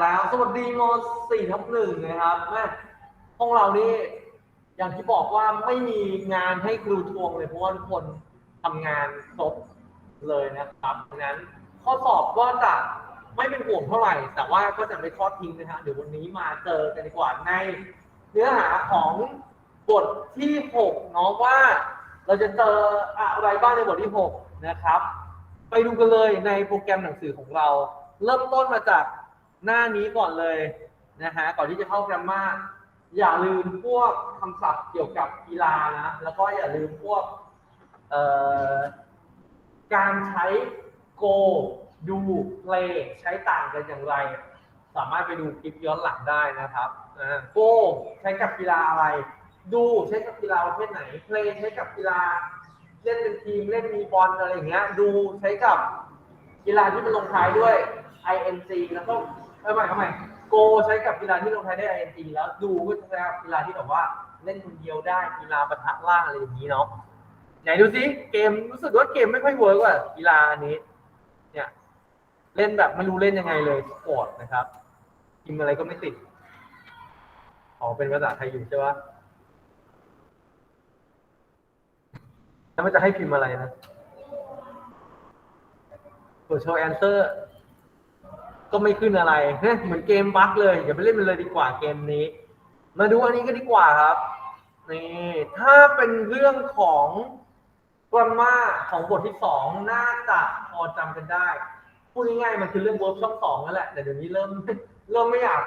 แล้ว สวัสดีมสี่ทับหนึ่งนะครับแม่ห้องเรานี่อย่างที่บอกว่าไม่มีงานให้ครูทวงเลยเพราะว่าทุกคนทำงานครบเลยนะครับดังนั้นข้อสอบก็จะไม่เป็นห่วงเท่าไหร่ แต่ว่าก็จะไม่ทอดทิ้งนะฮะเดี๋ยววันนี้มาเจอกันดีกว่าในเนื้อหาของบทที่หกเนาะว่าเราจะเจออะไรบ้างในบทที่หกนะครับ ไปดูกันเลยในโปรแกรมหนังสือของเรา เริ่มต้นมาจาก หน้านี้ก่อนเลยนะฮะก่อนที่จะเข้าแกรมมาอย่าลืมพวกคำศัพท์เกี่ยวกับกีฬานะแล้วก็อย่าลืมพวกเอ่อการใช้ go ดู play ใช้ต่างกันอย่างไร สามารถไปดูคลิปย้อนหลังได้นะครับอ่า go ใช้กับกีฬาอะไรดูใช้กับกีฬาประเภทไหน play ใช้กับกีฬาเล่นเป็นทีมเล่นมีบอลอะไรอย่างเงี้ยดูใช้กับกีฬาที่มันลงท้ายด้วย ing แล้วก็ เอาใหม่เอาใหม่ go ใช้กับกีฬาที่ลงท้ายด้วย ing แล้วดูก็ใช้กับกีฬาที่แบบว่าเล่นคนเดียวได้กีฬาปะทะล่างอะไรอย่างนี้เนาะไหนดูสิเกมรู้สึกว่าเกมไม่ค่อยเวิร์กว่ะกีฬาอันนี้ เนี่ย เล่นแบบไม่รู้เล่นยังไงเลยโกรธนะครับพิมอะไรก็ไม่ติดอ๋อเป็นภาษาไทยอยู่ใช่ปะแล้วมันจะให้พิมพ์อะไรนะ virtual answer ก็ไม่ขึ้นอะไรเฮ้ยเหมือนเกมบั๊กเลยอย่าไปเล่นมันเลยดีกว่าเกมนี้ มาดูอันนี้กันดีกว่าครับนี่ถ้าเป็นเรื่องของกรามาของบทที่สองน่าจะพอจำกันได้พูดง่ายๆมันคือเรื่องเวิร์กช่องสองนั่นแหละแต่เดี๋ยวนี้เริ่มเริ่มไม่อยาก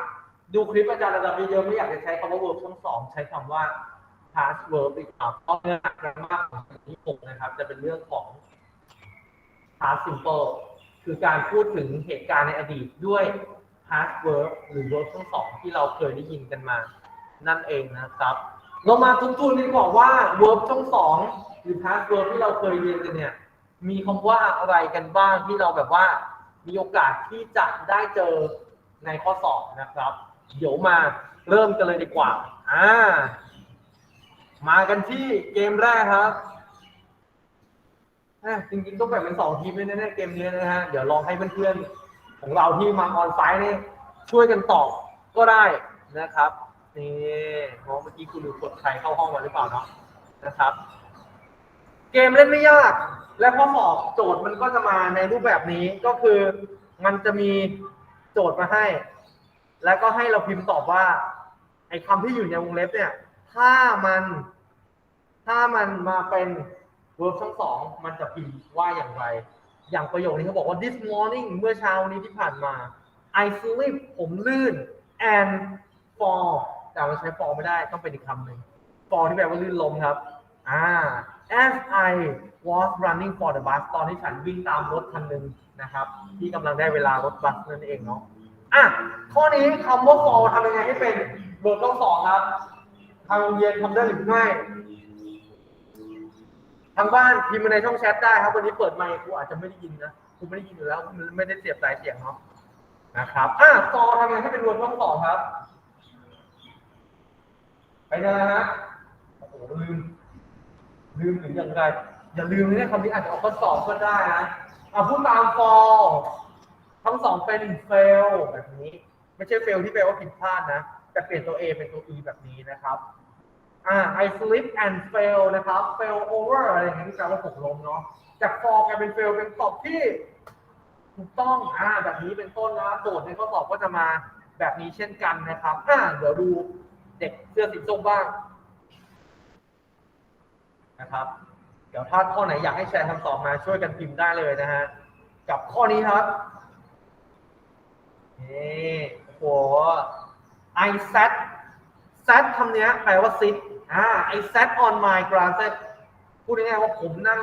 ดูคลิปอาจารย์ระดับเยอะไม่อยากจะใช้คำว่าเวิร์กช่องสองใช้คำว่า past verb อีกครับเพราะเนื้อหากรามาของบทที่หกนะครับ จะเป็นเรื่องของ past simple คือการพูดถึงเหตุการณ์ในอดีตด้วย past verb หรือ verb ทั้งสองที่เราเคยได้ยินกันมา นั่นเองนะครับ เรามาทบทวนกันดีกว่าว่า verb ทั้งสองหรือ past verb ที่เราเคยเรียนกันเนี่ยมีคำว่าอะไรกันบ้างที่เราแบบว่า มีโอกาสที่จะได้เจอในข้อสอบนะครับ เดี๋ยวมาเริ่มกันเลยดีกว่าอ่ามากันที่เกมแรกครับ อะจริงๆต้องแบ่งเป็นสองทีมเลยนะเนี่ยเกมนี้นะฮะ เดี๋ยวลองให้เพื่อนๆของเราที่มาออนไซต์นี่ช่วยกันตอบก็ได้นะครับนี่เพราะเมื่อกี้คุณดูกดใครเข้าห้องมาหรือเปล่าเนาะนะครับ เกมเล่นไม่ยาก และข้อสอบโจทย์มันก็จะมาในรูปแบบนี้ก็คือมันจะมีโจทย์มาให้ แล้วก็ให้เราพิมพ์ตอบว่า ไอ้คำที่อยู่ในวงเล็บเนี่ย ถ้ามัน ถ้ามันมาเป็น verb ทั้งสองมันจะพิมพ์ว่าอย่างไร อย่างประโยคนี้เขาบอกว่า this morning เมื่อเช้านี้ที่ผ่านมา I slip ผมลื่น and fall แต่มันใช้ fall ไม่ได้ต้องเป็นอีกคำหนึ่ง fall ที่แปลว่าลื่นลมครับอ่า as I was running for the bus ตอนที่ฉันวิ่งตามรถคันหนึ่งนะครับ ที่กำลังได้เวลารถบัสนั่นเองเนาะอะข้อนี้คำว่า fall ทำยังไงให้เป็น verb ต้องสองครับทางโรงเรียนทำได้หรือไม่ ทางบ้านพิมพ์มาในช่องแชทได้ครับ วันนี้เปิดไมค์ครูอาจจะไม่ได้ยินนะครูไม่ได้ยินอยู่แล้วมันไม่ได้เสียบสายเสียงเนาะนะครับอะซอทำยังไงให้เป็นรวมต้องสองครับ ไปนะฮะโอ้โหลืม ลืมหรืออย่างไร อย่าลืมนะคำนี้อาจจะออกข้อสอบก็ได้นะอะพูดตาม fall ทั้งสองเป็น fail แบบนี้ ไม่ใช่ fail ที่แปลว่าผิดพลาดนะแต่เปลี่ยนตัว A เป็นตัว E แบบนี้นะครับ อ่า I slip and fail นะครับ fail over อะไรอย่างเงี้ยที่แปลว่าตกลงเนาะจาก fall กลายเป็น fail เป็นตอบที่ถูกต้องอ่าแบบนี้เป็นต้นนะโจทย์ในข้อสอบก็จะมาแบบนี้เช่นกันนะครับอ่าเดี๋ยวดูเด็กเสื้อสีส้มบ้างนะครับ เดี๋ยวถ้าข้อไหนอยากให้แชร์คำตอบมาช่วยกันพิมพ์ได้เลยนะฮะกับข้อนี้ครับนี่โอ้โห I sat sat คำเนี้ยแปลว่า sit อ่า I sat on my glasses พูดง่ายๆว่าผมนั่ง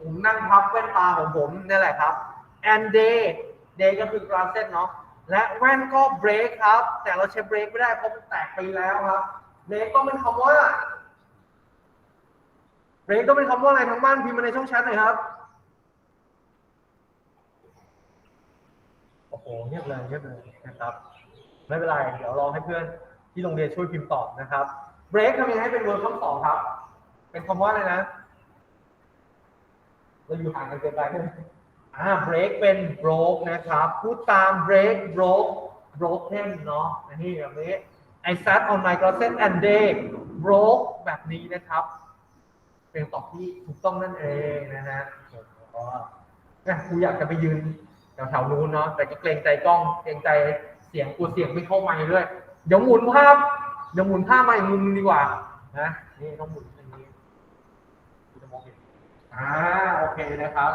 ผมนั่งพับแว่นตาของผมนี่แหละครับ and they they ก็คือ glasses เนาะและแว่นก็ break ครับ แต่เราใช้ break ไม่ได้เพราะมันแตกไปแล้วครับ break ต้องเป็นคำว่า break ต้องเป็นคำว่าอะไรทั้งบ้านพิมพ์มาในช่องแชทหน่อยครับโอ้โหเงียบเลยเงียบเลยนะครับ ไม่เป็นไร เดี๋ยวรองให้เพื่อนที่โรงเรียนช่วยพิมพ์ตอบนะครับ break ทำยังไงให้เป็น verb คำสองครับ เป็นคำว่าอะไรนะ เราอยู่ห่างกันเกินไปอ่า break เป็น broke นะครับ พูดตาม break broke broken เนาะอันนี้แบบนี้ I sat on my closet and they broke แบบนี้นะครับ เป็นตอบที่ถูกต้องนั่นเองนะฮะนี่ยกูอยากจะไปยืนแถวๆนู้นเนาะแต่ก็เกรงใจกล้องเกรงใจเสียงกูเสียงไม่เข้าไมค์ด้วย เดี๋ยวหมุนภาพ เดี๋ยวหมุนภาพมาอีกมุมนึงดีกว่า นะนี่ต้องหมุนอย่างนี้จะมองเห็นอ่าโอเคนะครับ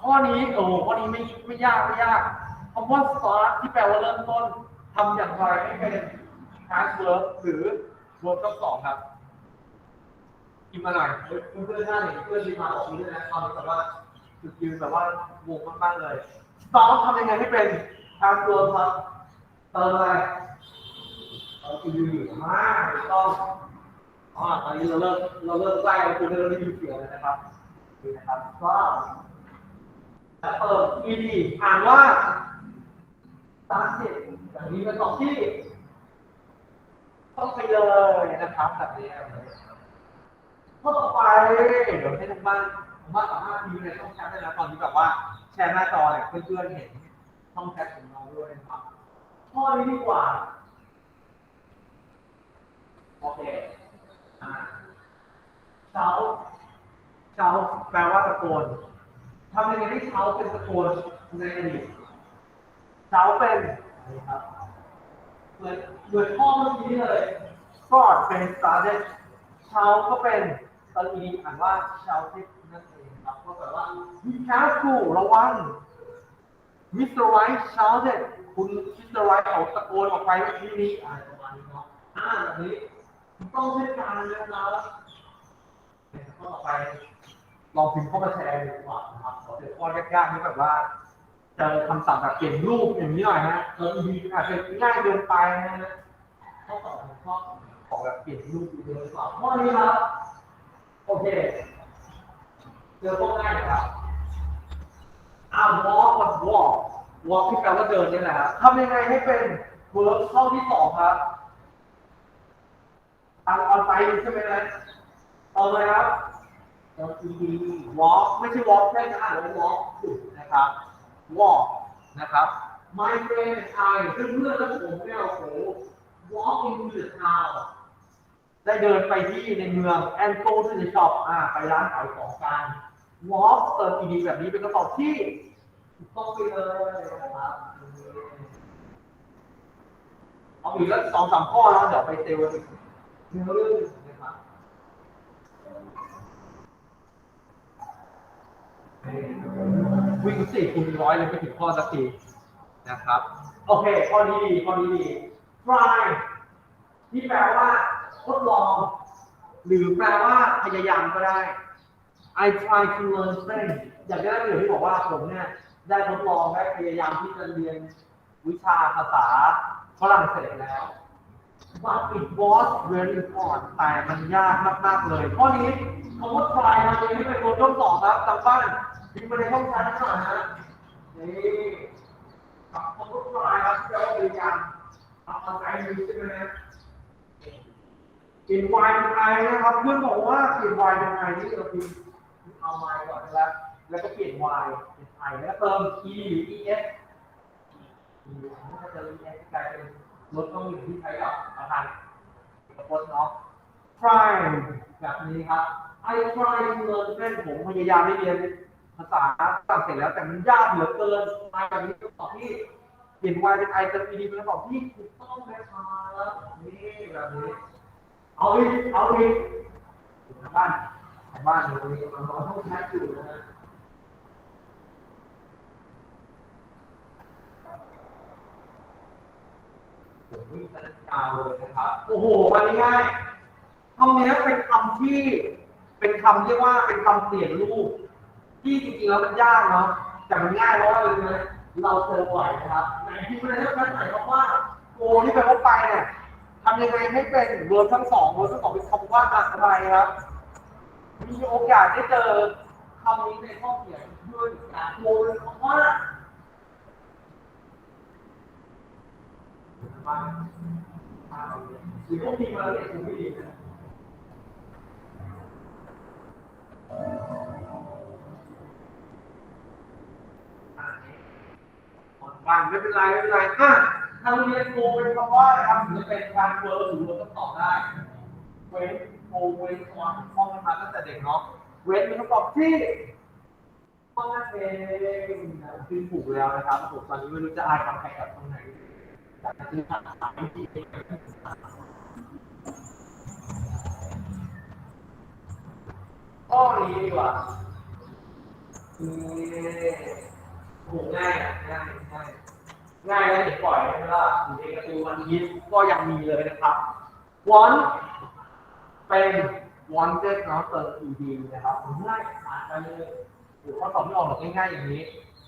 ข้อนี้โอ้ข้อนี้ไม่ไม่ยากไม่ยากคำว่า start ที่แปลว่าเริ่มต้นทำอย่างไรให้เป็น past verb หรือ verb ทั้งสองครับพิมพ์มาหน่อยเฮ้ยเพื่อนๆหน้าหนึ่งเพื่อนรีมาบอกนี้ด้วยนะตอนนี้แบบว่าจุดยืนแบบว่าวงมากๆเลยซ้อมทำยังไงให้เป็นทางตัวครับเติมอะไร เราจะยืนอยู่มากถูกต้องอ๋อตอนนี้เราเริ่มเราเริ่มใกล้แล้วคุณเริ่มได้ยินเสียงแล้วนะครับดูนะครับก็เติม ed อ่านว่า start อย่างนี้เป็นตอบที่ ต้องไปเลยนะครับแบบนี้ข้อต่อไปเดี๋ยวให้ทุกบ้านทุกบ้านสามารถมีในช่องแชทได้นะตอนนี้แบบว่าแชร์หน้าจอเนี่ยเพื่อนๆเห็นช่องแชทของเราด้วยนะครับข้อนี้ดีกว่า โอเคอ่าเช้าเช้าแปลว่าตะโกนทำยังไงให้เช้าเป็นตะโกนในอดีตเช้าเป็นครับเหมือนเหมือนข้อเมื่อกี้เลย ก็เป็น started เช้าก็เป็นตอนนี้อ่านว่าเช้าที่นั่นเองครับก็แปลว่า be careful ระวัง Mr. White shouted คุณ Mr. White เขาตะโกนออกไปเมื่อกี้นี้อ่านประมาณนี้เนาะอ่าแบบนี้ ต้องเช่นกันนะครับข้อต่อไปลองพิมพ์เข้ามาแชร์ดีกว่านะครับขอเดี๋ยวข้อยากๆนี่แบบว่าเจอคำศัพท์แบบเปลี่ยนรูปอย่างนี้หน่อยฮะเออดีอาจจะง่ายเกินไปนะฮะข้อต่อไปข้อของแบบเปลี่ยนรูปเยอะหรือเปล่าข้อนี้ครับโอเคเจอพวกง่ายนะครับอ่า walk กับ walk walk ที่แปลว่าเดินนี่แหละครับทำยังไงให้เป็น verb ข้อที่สองครับ ตามเอาไปใช่ไหมนะเอาเลยครับเติม ed walk ไม่ใช่ walk แค่นะหรือ walk นะครับ walk นะครับ my friend and I เพื่อนๆและผมเนี่ยโอ้โห walk into the town ได้เดินไปที่ในเมือง and go to the shop อ่าไปร้านขายของกัน walk เติม ed แบบนี้เป็นคำตอบที่ถูกต้องไปเลยนะครับเอาอีกแล้วสองสามข้อแล้วเดี๋ยวไปเซลล์ เนื้อเรื่องนะครับวิ่งสี่คูณร้อยเลยไปถึงข้อสักทีนะครับ โอเค ข้อนี้ดีข้อนี้ดี try ที่แปลว่าทดลอง หรือแปลว่าพยายามก็ได้ I try to learn French อยากได้ประโยนที่บอกว่าผมเนี่ยได้ทดลองได้พยายามที่จะเรียนวิชาภาษาฝรั่งเศสแล้ว but it was very hard แต่มันยากมากๆเลยข้อนี้คำว่า try มาเลยที่เป็นตัวต้นต่อครับทางบ้านพิมพ์มาในห้องแชทหน่อยนะนี่ครับคำว่า try ครับแปลว่าพยายามเอาใช้ดูใช่ไหมนะเปลี่ยน y เป็น i นะครับเพื่อนบอกว่าเปลี่ยน y เป็น i นี่เราพิมพ์เอา y ก่อนนะครับแล้วก็เปลี่ยน y เป็น i แล้วเติม e หรือ es ถ้าเติม es กลายเป็น ลดต้องอยู่ที่ใช้กับอาหารกับพจน์เนาะ try แบบนี้ครับ I try to learn French ผมพยายามได้เรียนภาษาฝรั่งเศสแล้วแต่มันยากเหลือเกินมาแบบนี้เป็นคำตอบที่เปลี่ยน y เป็น i เติม e เป็นคำตอบที่ถูกต้องนะครับนี่แบบนี้ เอาอีกเอาอีกบ้านบ้านอยู่ตรงนี้กำลังรอห้องแชทอยู่นะฮะ ผมวิ่งสนับกาวเลยนะครับ โอ้โหวันนี้ง่ายคำนี้เป็นคำที่เป็นคำเรียกว่าเป็นคำเปลี่ยนรูป ที่จริงๆแล้วมันยากเนาะแต่มันง่ายเพราะว่าอะไรรู้ไหมเราเจอบ่อยนะครับในที่มันจะหมายความว่าโกที่แปลว่าไปเนี่ยทำยังไงให้เป็นเวิร์บทั้งสองเวิร์บทั้งสองเป็นคำว่าอะไรครับมีโอกาสได้เจอคำนี้ในข้อเขียนด้วยการโมเลยคำว่า หรือพวกทีมาเรียนคุณไม่ดีนะบ้างไม่เป็นไรไม่เป็นไรอะถทางเรียนโกเป็นคำว่าอะไรครับถึงจะเป็นการเวิร์หรือเวิร์ต้องตอบได้ เว้นโกเว้นคอนท่องกันมาตั้งแต่เด็กเนาะ เว้นเป็นคำตอบที่ข้อนั่นเองคือถูกแล้วนะครับผมตอนนี้ไม่รู้จะอายคำแข่งกับตรงไหน แต่คือภาษาที่ข้อนี้ดีกว่านี่โหง่ายอะง่ายง่ายง่ายแล้วเห็นปล่อยใช่ไหมล่ะอยู่ในการ์ตูวันยิปก็ยังมีเลยนะครับวอนเป็น wanted เนาะเติม ed นะครับง่ายอ่านไปเลยหรือข้อสอบไม่ออกหรอกง่ายๆอย่างนี้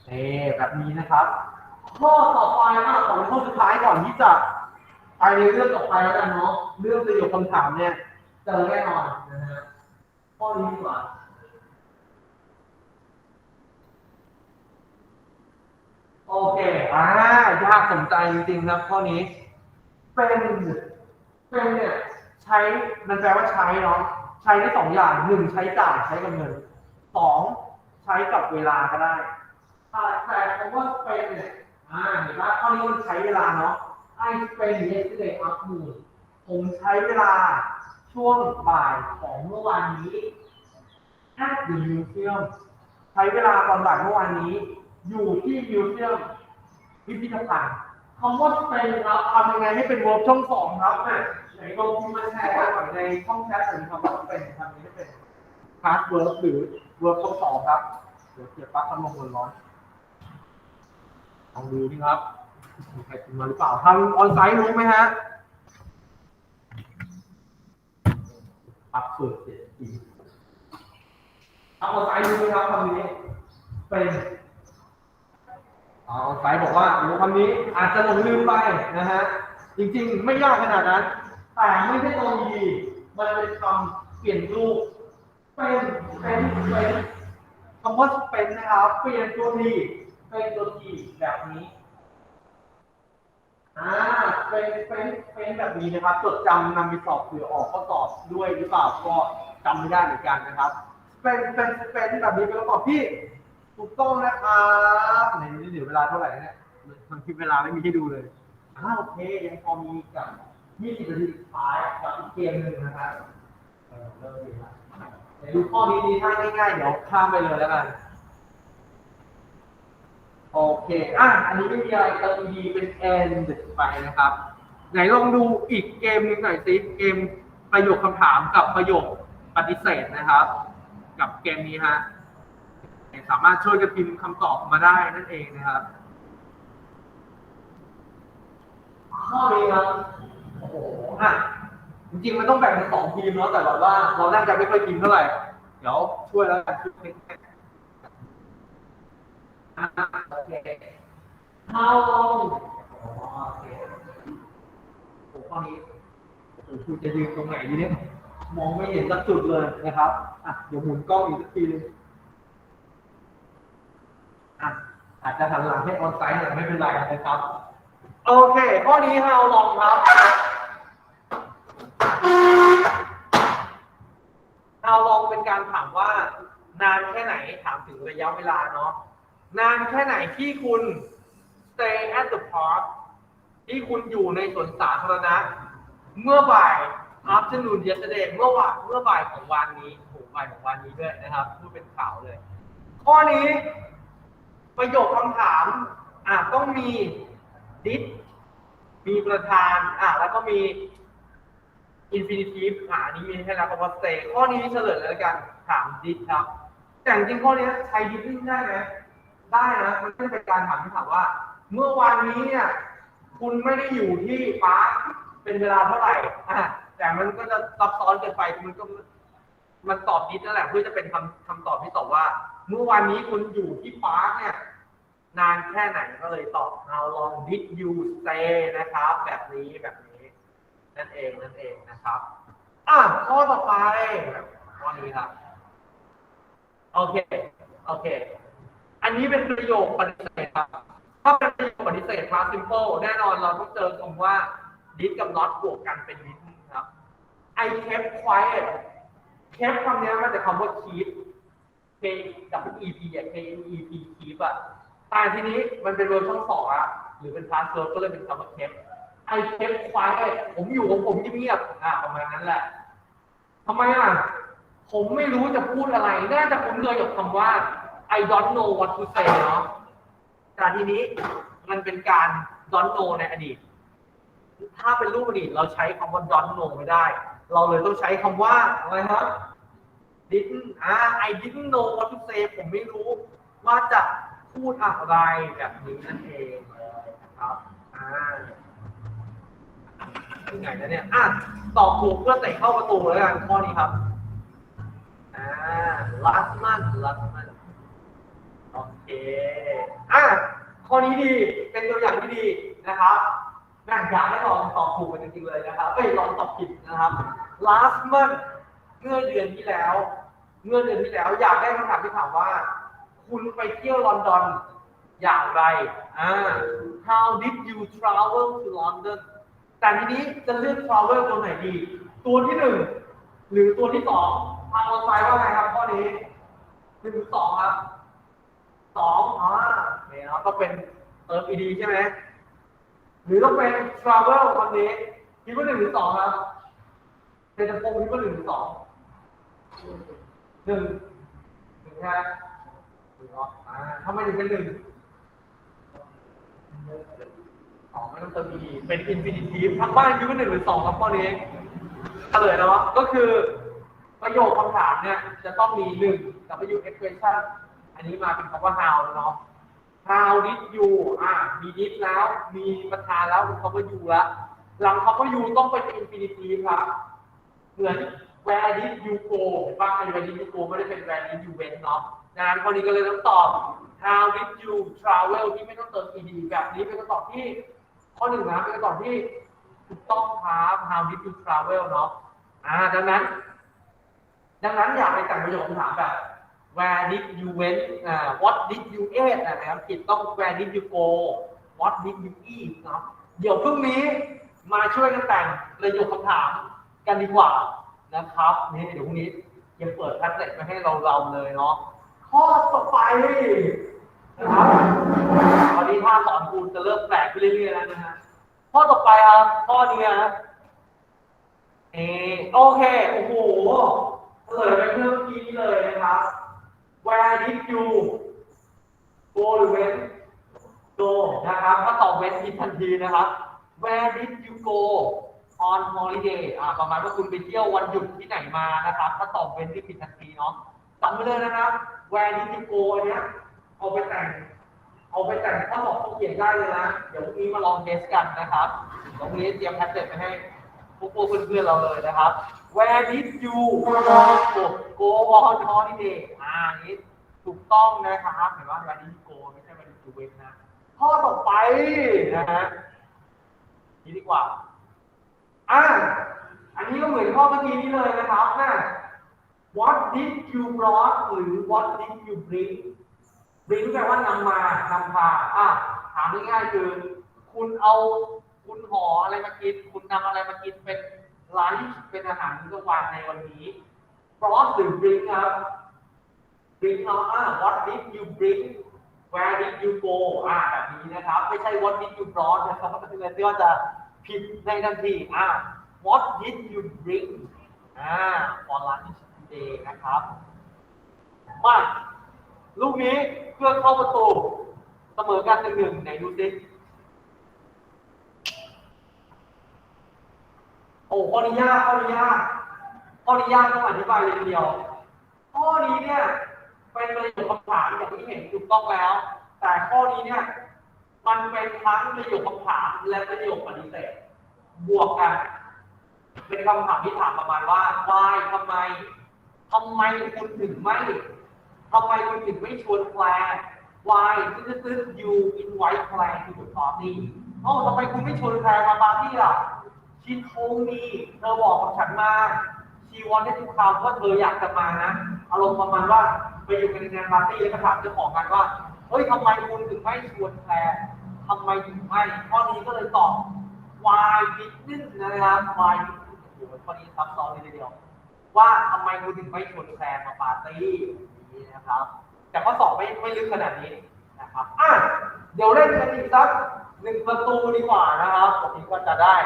เอแบบนี้นะครับ ข้อต่อไปนะของข้อสุดท้ายก่อนที่จะไปในเรื่องต่อไปแล้วกันเนาะเรื่องประโยคคำถามเนี่ยเจอแน่นอนนะฮะข้อนี้ดีกว่าโอเคอ่ายากสนใจจริงๆครับข้อนี้ เป็นเป็นเนี่ยใช้มันแปลว่าใช้เนาะใช้ได้สองอย่างหนึ่งใช้จ่ายใช้กับเงินสองใช้กับเวลาก็ได้แต่แต่คำว่าเป็นเนี่ย อ่าเห็นว่าข้อนี้มันใช้เวลาเนาะไอ้เป็นเนี่ยที่เลยอัพมูลผมใช้เวลาช่วงบ่ายของเมื่อวานนี้ at the museum ใช้เวลาตอนบ่ายเมื่อวานนี้ อยู่ที่มิวเซียมพิพิธภัณฑ์คำว่าเป็นครับทำยังไงให้เป็นเวิร์บช่องสองครับเนี่ยไหนลองพิมพ์มาแชร์กันหน่อยในช่องแชทหน่อยคำว่าเป็นทำยังไงให้เป็นพาสเวิร์บหรือเวิร์บช่องสองครับ เดี๋ยวเสียบปลั๊กพัดลมบนร้อน องดูนี่ครับมีใครพิมพ์มาหรือเปล่าทางออนไซต์รู้ไหมฮะปักเปิดเสียจริงทางออนไซต์รู้ไหมครับคำนี้ เป็นอ๋อสายบอกว่าโอ้คำนี้อาจจะหลงลืมไปนะฮะ จริงๆ ไม่ยากขนาดนั้น แต่ไม่ใช่ตัวดีมันเป็นคำเปลี่ยนรูป เป็น เป็น เป็นคำว่าเป็นนะครับ เปลี่ยนตัวดี เป็นตัวทีแบบนี้อ่าเป็นเป็นเป็นแบบนี้นะครับ จดจำนำไปสอบเผื่อออกข้อสอบด้วยหรือเปล่าก็จำไม่ได้เหมือนกันนะครับ เป็นเป็นเป็นแบบนี้เป็นคำตอบที่ถูกต้องนะครับไหนนี่เดี๋ยวเวลาเท่าไหร่เนี่ยมันคิดเวลาไม่มีให้ดูเลยอ้าโอเคยังพอมีกับ20นาทีสุดท้ายกับอีกเกมหนึ่งนะครับเออเริ่มดีละเดี๋ยวดูข้อนี้ดีถ้าง่ายๆเดี๋ยวข้ามไปเลยแล้วกัน โอเค อะ อันนี้ไม่มีอะไรเติมดีเป็น end ไปนะครับ ไหนลองดูอีกเกมหนึงหน่อยสิเกมประโยคคำถามกับประโยคปฏิเสธนะครับ กับเกมนี้ฮะ สามารถช่วยกันพิมพ์คำตอบมาได้นั่นเองนะครับ ข้อนี้ครับ โอ้โหอะจริงๆมันต้องแบ่งเป็นสองทีมเนาะ แต่แบบว่าเราน่าจะไม่ค่อยพิมพ์เท่าไหร่ เดี๋ยวช่วยแล้วกัน ช่วยกันอะโอเค How long? โอเคโอ้ข้อนี้คุณจะยืนตรงไหนดีเนี่ย มองไม่เห็นสักจุดเลยนะครับอะเดี๋ยวหมุนกล้องอีกสักทีนึงอะอาจจะหันหลังให้ออนไซต์หน่อยไม่เป็นไรนะครับ โอเค ข้อนี้เราลองครับเราลองเป็นการถามว่านานแค่ไหนถามถึงระยะเวลาเนาะ นานแค่ไหนที่คุณ stay at the park ที่คุณอยู่ในสวนสาธารณะ เมื่อบ่าย afternoon yesterday เมื่อวานเมื่อบ่ายของวันนี้โหบ่ายของวันนี้ด้วยนะครับ พูดเป็นข่าวเลย ข้อนี้ ประโยคคำถามอะต้องมี did มีประธานอะแล้วก็มี infinitive อะอันนี้มีให้แล้วคำว่า stay ข้อนี้เฉลยแล้วกัน ถาม did ครับ แต่จริงข้อนี้ใช้ did ได้ไหม ได้นะมันก็จะเป็นการถามที่ถามว่า เมื่อวานนี้เนี่ยคุณไม่ได้อยู่ที่ปาร์คเป็นเวลาเท่าไหร่อะแต่มันก็จะซับซ้อนเกินไปมันก็มันตอบนิดนั่นแหละเพื่อจะเป็นคำคำตอบที่ตอบว่า เมื่อวานนี้คุณอยู่ที่ปาร์คเนี่ยนานแค่ไหนก็เลยตอบ how long did you stay นะครับ แบบนี้แบบนี้ นั่นเองนั่นเองนะครับ อะข้อต่อไปข้อนี้ครับ โอเค โอเค อันนี้เป็นประโยคปฏิเสธครับถ้าเป็นประโยคปฏิเสธ past simple แน่นอนเราต้องเจอคำว่า did กับ not บวกกันเป็น did ครับ I kept quiet kept คำนี้มาจากคำว่า keep K W E P อะ K N E P keep อะแต่ทีนี้มันเป็นเวอร์ชันสองอะหรือเป็น password ก็เลยเป็นคำว่า kept I kept quiet ผมอยู่ของผมเงียบๆอ่าประมาณนั้นแหละทำไมอะ ผมไม่รู้จะพูดอะไร น่าจะคุ้นเคยกับคำว่า I don't know what to say เนาะแต่ทีนี้มันเป็นการ don't know ในอดีต ถ้าเป็นรูปอดีตเราใช้คำว่า don't know ไม่ได้ เราเลยต้องใช้คำว่าอะไรครับ didn't อ่า I didn't know what to say ผมไม่รู้ว่าจะพูดอะไรแบบนี้นั่นเองเลยนะครับอ่าถึงไหนแล้วเนี่ยอะตอบถูกเพื่อใส่เข้าประตูแล้วกันข้อนี้ครับอ่า last month last month โอเค อะ ข้อนี้ดี เป็นตัวอย่างที่ดีนะครับน่าอยากให้ลองตอบถูกกันจริงๆเลยนะครับเอ้ยลองตอบผิดนะครับ last month เมื่อเดือนที่แล้ว เมื่อเดือนที่แล้ว อยากได้คำถามที่ถามว่า คุณไปเที่ยวลอนดอนอย่างไร อ่า how did you travel to London แต่ทีนี้จะเลือก travel ตัวไหนดี ตัวที่หนึ่งหรือตัวที่สองทางเราไซว่าไงครับข้อนี้หนึ่งหรือสองครับ สองอ่าเนี่ยครับก็เป็นเติม ed ใช่ไหมหรือต้องเป็น travel คนนี้คิดว่าหนึ่งหรือสองครับเป็นตะโพงคิดว่าหนึ่งหรือสองหนึ่งหนึ่งใช่ไหมหนึ่งเนาะอ่าทำไมถึงเป็นหนึ่งสองไม่ต้องเติม ed เป็น infinitive ทั้งบ้านคิดว่าหนึ่งหรือสองครับข้อนี้เฉลยแล้วะก็คือประโยคคำถามเนี่ยจะต้องมีหนึ่ง W expression อันนี้มาเป็นคำว่า how แล้วเนาะ how did you อ่ามี did แล้ว มีประธานแล้วเป็นคำว่า you แล้ว หลังคำว่า you ต้องเป็น infinitive ครับ เหมือน where did you go เห็นป่ะไอ้ where did you go ไม่ได้เป็น where did you went เนาะดังนั้นข้อนี้ก็เลยต้องตอบ how did you travel ที่ไม่ต้องเติม ed แบบนี้เป็นคำตอบที่ ข้อหนึ่งนะเป็นคำตอบที่ถูกต้องครับ how did you travel เนาะอ่าดังนั้น ดังนั้นอยากไปแต่งประโยคคำถามแบบ where did you went อ่า what did you eat นะครับผิดต้อง where did you go what did you eat นะเดี๋ยวพรุ่งนี้มาช่วยกันแต่งประโยคคำถามกันดีกว่านะครับนี่เดี๋ยวพรุ่งนี้ยังเปิดแท็บเล็ตมาให้เราเราเลยเนาะข้อต่อไปนะครับตอนนี้ถ้าสอนคูณจะเริ่มแปลกขึ้นเรื่อยๆแล้วนะฮะข้อต่อไปครับข้อนี้นะเออโอเค โอ้โหเฉลยไปเมื่อกี้นี้เลยนะครับ where did you go หรือ when go นะครับถ้าตอบ when ผิดทันทีนะครับ where did you go on holiday อ่าประมาณว่าคุณไปเที่ยววันหยุดที่ไหนมานะครับถ้าตอบ when ที่ผิดทันทีเนาะจำไว้เลยนะครับ where did you go เนี้ยเอาไปแต่งเอาไปแต่งข้อสอบเขาเขียนได้เลยนะ เดี๋ยวพรุ่งนี้มาลองเทสกันนะครับเดี๋ยวพรุ่งนี้เตรียมแท็บเล็ตไปให้ พวกเพื่อนๆเราเลยนะครับ Where did you go go on holiday อ่านนี้ถูกต้องนะครับเห็นว่า Where did you go ไม่ใช่ Where did you went นะข้อต่อไปนะฮะนี่ดีกว่าอ่าอันนี้ก็เหมือนข้อเมื่อกี้นี้เลยนะครับนะ What did you brought หรือ What did you bring bring แปลว่านำมานำพาอะถามง่ายๆคือ คุณเอา คุณห่ออะไรมากิน คุณนำอะไรมากินเป็นไลฟ์เป็นอาหารมื้อกลางวันในวันนี้ brought หรือ bring ครับ bring เนาะอะ what did you bring where did you go อะแบบนี้นะครับ ไม่ใช่ what did you brought นะครับก็คือที่ว่าจะผิดในทันทีอะ what did you bring อ่า for lunch today นะครับมาลูกนี้เพื่อเข้าประตูเสมอกันหนึ่งหนึ่งไหนดูสิ โอ้ข้อนี้ยากข้อนี้ยากข้อนี้ยากต้องอธิบายเลยทีเดียว ข้อนี้เนี่ยเป็นประโยคคำถามอย่างที่เห็นถูกต้องแล้ว แต่ข้อนี้เนี่ยมันเป็นทั้งประโยคคำถามและประโยคปฏิเสธบวกกัน เป็นคำถามที่ถามประมาณว่า why ทำไมทำไมคุณถึงไม่ทำไมคุณถึงไม่ชวนแคลร์ why ซื้อ you invite แคลร์ to the party เอ้าทำไมคุณไม่ชวนแคลร์มาปาร์ตี้ล่ะ she told me เธอบอกกับฉันมา she wanted to come ว่าเธออยากจะมานะ อารมณ์ประมาณว่าไปอยู่กันในงานปาร์ตี้แล้วก็ถามเจ้าของกันว่า เฮ้ยทำไมคุณถึงไม่ชวนแคลร์ทำไมถึงไม่ข้อนี้ก็เลยตอบ why didn't นะครับ why didn't โอ้โหข้อนี้ซับซ้อนเลยทีเดียว ว่าทำไมคุณถึงไม่ชวนแคลร์มาปาร์ตี้อย่างนี้นะครับ แต่ข้อสอบไม่ไม่ลึกขนาดนี้นะครับอะเดี๋ยวเล่นกันอีกสักหนึ่งประตูดีกว่านะครับผมคิดว่าจะได้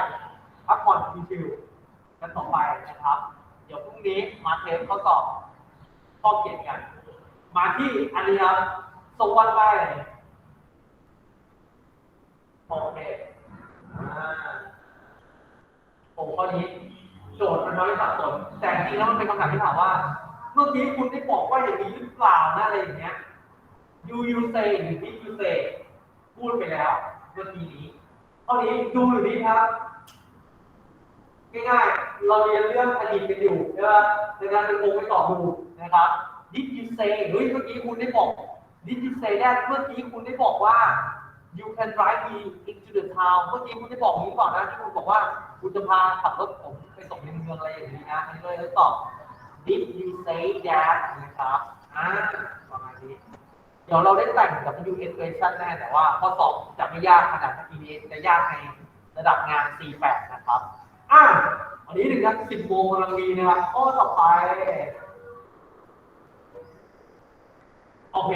พักผ่อนชิวๆกันต่อไปนะครับ เดี๋ยวพรุ่งนี้มาเทสข้อสอบข้อเขียนกัน มาที่อันนี้ครับสวัสดิ์ไปโอเคอ่าผมข้อนี้โจทย์มันน้อยสับสนแต่จริงแล้วมันเป็นคำถามที่ถามว่า เมื่อกี้คุณได้บอกว่าอย่างนี้หรือเปล่านะอะไรอย่างเงี้ย you you say หรือ did you say พูดไปแล้วเมื่อกี้นี้ข้อนี้ดูหรือดีครับ ง่ายๆ เราเรียนเรื่องอดีตกันอยู่ใช่ไหมในการเป็นองค์ไปตอบดูนะครับ did you say เฮ้ยเมื่อกี้คุณได้บอก did you say that เมื่อกี้คุณได้บอกว่า you can drive me into the town เมื่อกี้คุณได้บอกนี้ก่อนนะที่คุณบอกว่าคุณจะพาขับรถผมไปส่งในเมืองอะไรอย่างนี้นะอันนี้เลยตอบ did you say that นะครับอ่าประมาณนี้เดี๋ยวเราได้แต่งกับ U equation แน่แต่ว่าข้อสอบจะไม่ยากขนาดที่นี้จะยากในระดับงาน C8 นะครับ อะวันนี้ถึงนัก10โมงกำลังดีนะครับข้อต่อไป โอเค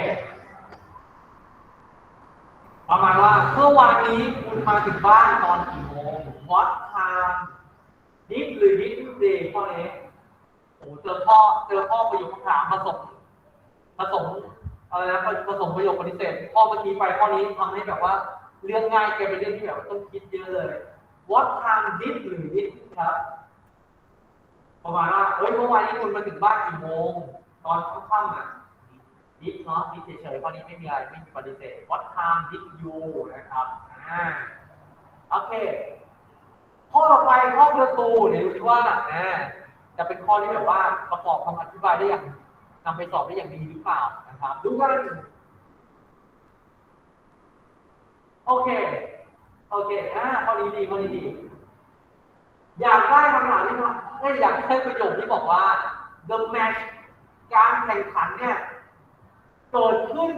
ประมาณว่าเมื่อวานนี้คุณมาถึงบ้านตอนกี่โมง What time did หรือ did you day ข้อนี้โอ้เจอพ่อเจอพ่อประโยคคำถามผสมผสมอะไรนะผสมประโยคปฏิเสธข้อเมื่อกี้ไปข้อนี้ทำให้แบบว่าเรื่องง่ายแกเป็นเรื่องที่แบบต้องคิดเยอะเลย What time did หรือ did ครับประมาณว่าเฮ้ยเมื่อวานนี้คุณมาถึงบ้านกี่โมง ตอนค่ำๆอะ did เนาะ did เฉยๆข้อนี้ไม่มีอะไรไม่มีปฏิเสธ What time did you นะครับอ่าโอเค ข้อต่อไปข้อประตูเนี่ยดูสิว่าอ่าจะเป็นข้อที่แบบว่าประกอบคำอธิบายได้อย่างนำไปสอบได้อย่างดีหรือเปล่านะครับ ดูกัน โอเค โอเคอ่าข้อนี้ดีข้อนี้ดี อยากได้คำถามที่ว่าเอ้ยอยากได้ประโยคที่บอกว่า the match การแข่งขันเนี่ยเกิดขึ้น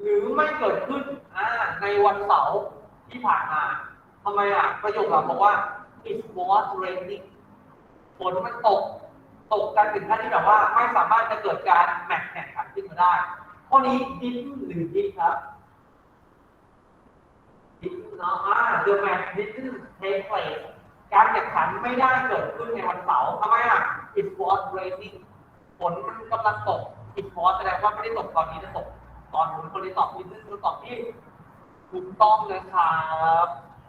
หรือไม่เกิดขึ้นอ่าในวันเสาร์ที่ผ่านมาทำไมอะ ประโยคหลังบอกว่า it was raining ฝนมันตก ตกกันถึงขั้นที่แบบว่า ไม่สามารถจะเกิดการแมตช์แข่งขันขึ้นมาได้ ข้อนี้ did หรือ did ครับ เนาะอ่า the match didn't take place การแข่งขันไม่ได้เกิดขึ้นในวันเสาร์ทำไมอะ it was raining ฝนมันกำลังตก it was แสดงว่าไม่ได้ตกตอนนี้จะตก ตอนนู้นคนที่ตอบ did คือตอบที่ถูกต้องเลยครับ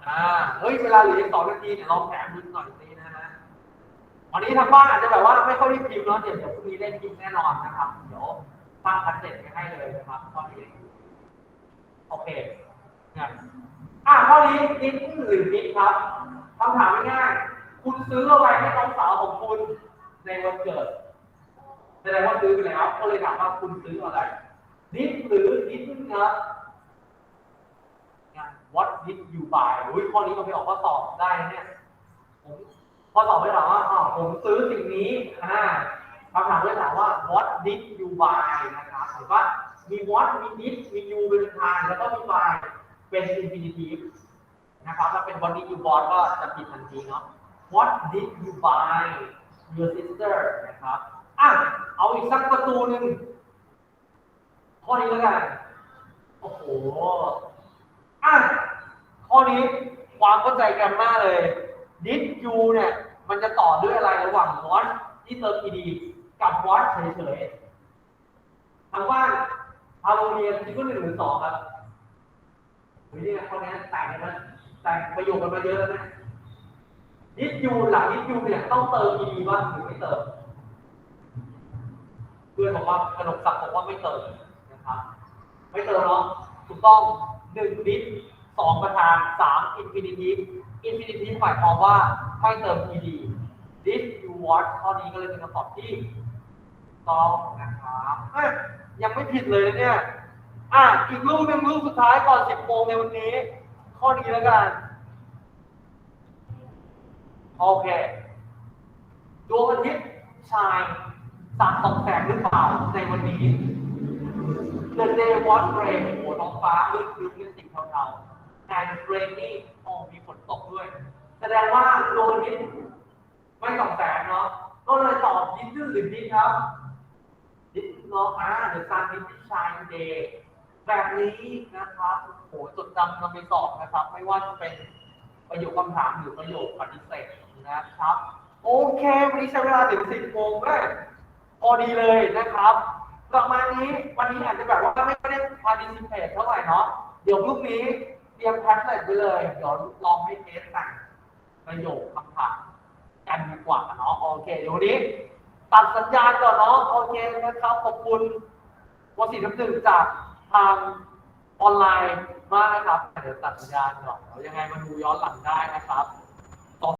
อ่าเฮ้ย เวลาเหลืออีกสองนาทีเนี่ยลองแถมดูหน่อยสินะฮะวันนี้ทางบ้านอาจจะแบบว่าไม่ค่อยได้พิมพ์เนาะเดี๋ยวเดี๋ยวพรุ่งนี้ได้พิมพ์แน่นอนนะครับ เดี๋ยวสร้างคอนเซ็ปต์ไปให้เลยนะครับข้อนี้โอเคเนี่ย อะข้อนี้นิดหรือนิดครับคำถามง่ายๆคุณซื้ออะไรให้น้องสาวของคุณในวันเกิดแสดงว่าซื้อไปแล้วก็เลยถามว่าคุณซื้ออะไร นิดหรือนิดครับ What did you buy อุ้ยข้อนี้มันไปออกข้อสอบได้เนี่ยผมข้อสอบไม่ถามว่าอ๋อผมซื้อสิ่งนี้อ่าคำถามไม่ถามว่า What did you buy นะครับเห็นปะมี what มี did มี you เป็นทางแล้วก็มี buy เป็น infinitive นะครับถ้าเป็น what did you bought ก็จะผิดทันทีเนาะ What did you buy your sister นะครับอะเอาอีกสักประตูหนึ่งข้อนี้แล้วกันโอ้โหอะข้อนี้ความเข้าใจกันมากเลย did you เนี่ย มันจะต่อด้วยอะไรระหว่าง what ที่เติม ed กับ what เฉยๆทางบ้านฮาโลเรียนที่ก็หนึ่งหรือสองครับ หรือเนี่ยข้อนี้แต่งกันะแต่งประโยคกันมาเยอะแล้วนะ did you หลัง did you เนี่ยต้องเติม ed บ้างหรือไม่เติมเพื่อนบอกว่ากระดกศักดิ์บอกว่าไม่เติมนะครับไม่เติมเนาะถูกต้องหนึ่งดิสสองประธานสามอินฟินิทีฟอินฟินิทีฟหมายความว่าไม่เติม ed this you watch ข้อนี้ก็เลยเป็นคำตอบที่ถูกต้องนะครับเอ้ยยังไม่ผิดเลยเนี่ย อะอีกรูปหนึ่งรูปสุดท้ายก่อน10โมงในวันนี้ ข้อนี้แล้วกัน โอเคดวงอาทิตย์ชายสาดส่องแสงหรือเปล่าในวันนี้ The day was rain โอ้ท้องฟ้ามืดครึ้มเป็นสีเทาๆ and rainy โอ้มีฝนตกด้วย แสดงว่าดวงอาทิตย์ไม่ส่องแสงเนาะก็เลยตอบดิสหรือดิสครับดิสเนาะอ่า The sun did shine today แบบนี้นะครับโหจดจำนำไปสอบนะครับ ไม่ว่าจะเป็นประโยคคำถามหรือประโยคปฏิเสธนะครับ โอเค วันนี้ใช้เวลาถึง10โมงแม่พอดีเลยนะครับประมาณนี้วันนี้อาจจะแบบว่าไม่ได้ participate เท่าไหร่เนาะเดี๋ยวพรุ่งนี้เตรียมแท็บเล็ตไปเลย เดี๋ยวลองให้เทสต่งประโยคคำถามกันดีกว่าเนาะโอเคเดี๋ยววันนี้ ตัดสัญญาณก่อนเนาะโอเคนะครับขอบคุณวสีน้ำหนึ่งจาก ทางออนไลน์มากนะครับเดี๋ยวตัดสัญญาณก่อนเดี๋ยวยังไงมาดูย้อนหลังได้นะครับ